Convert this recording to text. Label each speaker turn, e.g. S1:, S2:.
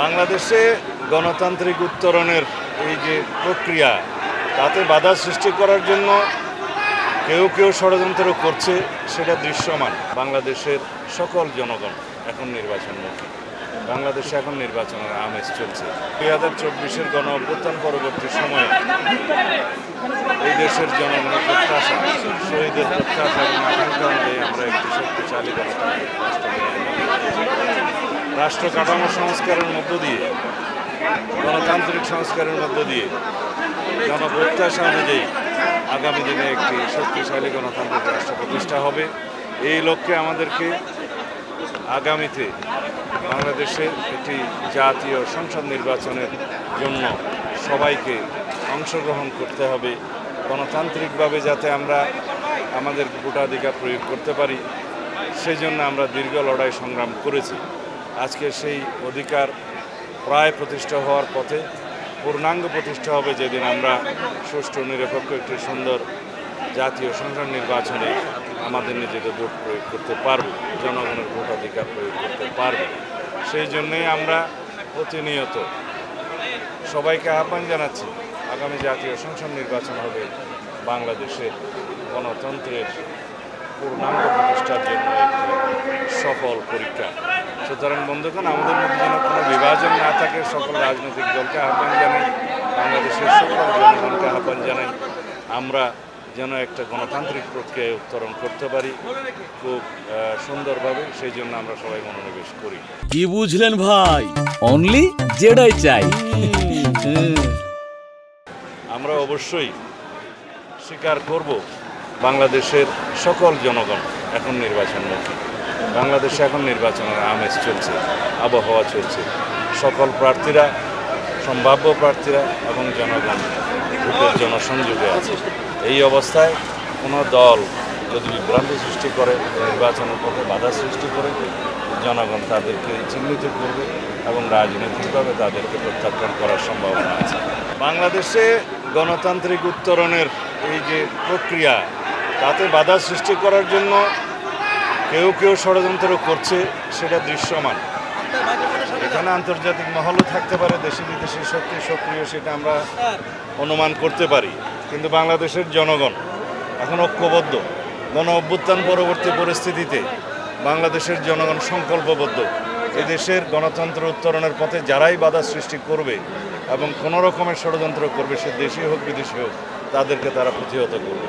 S1: বাংলাদেশে গণতান্ত্রিক উত্তরণের এই যে প্রক্রিয়া, তাতে বাধা সৃষ্টি করার জন্য কেউ কেউ ষড়যন্ত্র করছে, সেটা দৃশ্যমান। বাংলাদেশের সকল জনগণ এখন নির্বাচনমুখী। বাংলাদেশে এখন নির্বাচনের আমেজ চলছে। দুই হাজার চব্বিশের গণ অভ্যুত্থান পরবর্তী সময়ে এই দেশের জনগণের প্রত্যাশা, শহীদের প্রত্যাশা এবং আকাঙ্ক্ষা অনুযায়ী আমরা একটি শক্তিশালী গণতান্ত্রিক রাষ্ট্র রাষ্ট্র কাঠামো সংস্কারের মধ্য দিয়ে, গণতান্ত্রিক সংস্কারের মধ্য দিয়ে জনপ্রত্যাশা অনুযায়ী আগামী দিনে একটি শক্তিশালী গণতান্ত্রিক রাষ্ট্র প্রতিষ্ঠা হবে। এই লক্ষ্যে আমাদেরকে আগামীতে বাংলাদেশে একটি জাতীয় সংসদ নির্বাচনের জন্য সবাইকে অংশগ্রহণ করতে হবে। গণতান্ত্রিকভাবে যাতে আমরা আমাদের ভোটাধিকার প্রয়োগ করতে পারি সেই জন্য আমরা দীর্ঘ লড়াই সংগ্রাম করেছি। আজকে সেই অধিকার প্রায় প্রতিষ্ঠা হওয়ার পথে পূর্ণাঙ্গ প্রতিষ্ঠা হবে যেদিন আমরা সুষ্ঠু, নিরপেক্ষ একটি সুন্দর জাতীয় সংসদ নির্বাচনে আমাদের নিজেদের ভোট প্রয়োগ করতে পারব, জনগণের ভোটাধিকার প্রয়োগ করতে পারব। সেই জন্যই আমরা প্রতিনিয়ত সবাইকে আহ্বান জানাচ্ছি, আগামী জাতীয় সংসদ নির্বাচন হবে বাংলাদেশে গণতন্ত্রের পূর্ণাঙ্গ প্রতিষ্ঠার জন্য একটি সফল পরীক্ষা। সুতরাং বন্ধুগণ আমাদের মধ্যে যেন কোনো বিভাজন না থাকে সকল রাজনৈতিক দলকে আহ্বান জানাই বাংলাদেশের সকল জনগণকে আহ্বান জানাই আমরা যেন একটা গণতান্ত্রিক প্রক্রিয়ায় উত্তরণ করতে পারি খুব সুন্দরভাবে সেই জন্য আমরা সবাই মনোনিবেশ করি।
S2: কি বুঝলেন ভাই?
S3: অনলি যেটাই চাই।
S1: আমরা অবশ্যই স্বীকার করব বাংলাদেশের সকল জনগণ এখন নির্বাচনমুখী বাংলাদেশে এখন নির্বাচনের আমেজ চলছে, আবহাওয়া চলছে। সকল প্রার্থীরা, সম্ভাব্য প্রার্থীরা এবং জনগণ, ভোটের জনসংযোগে আছে। এই অবস্থায় কোনো দল যদি বিভ্রান্তি সৃষ্টি করে, নির্বাচনের পথে বাধা সৃষ্টি করে, জনগণ তাদেরকে চিহ্নিত করবে এবং রাজনৈতিকভাবে তাদেরকে প্রত্যাখ্যান করার সম্ভাবনা আছে। বাংলাদেশে গণতান্ত্রিক উত্তরণের এই যে প্রক্রিয়া, তাতে বাধা সৃষ্টি করার জন্য কেউ কেউ ষড়যন্ত্র করছে, সেটা দৃশ্যমান। এখানে আন্তর্জাতিক মহলও থাকতে পারে, দেশি বিদেশি শক্তি সক্রিয়, সেটা আমরা অনুমান করতে পারি। কিন্তু বাংলাদেশের জনগণ এখন ঐক্যবদ্ধ। গণ অভ্যুত্থান পরবর্তী পরিস্থিতিতে বাংলাদেশের জনগণ সংকল্পবদ্ধ। এদেশের গণতন্ত্র উত্তরণের পথে যারাই বাধা সৃষ্টি করবে এবং কোনো রকমের ষড়যন্ত্র করবে, সে দেশি হোক বিদেশি হোক, তাদেরকে তারা প্রতিহত করবে।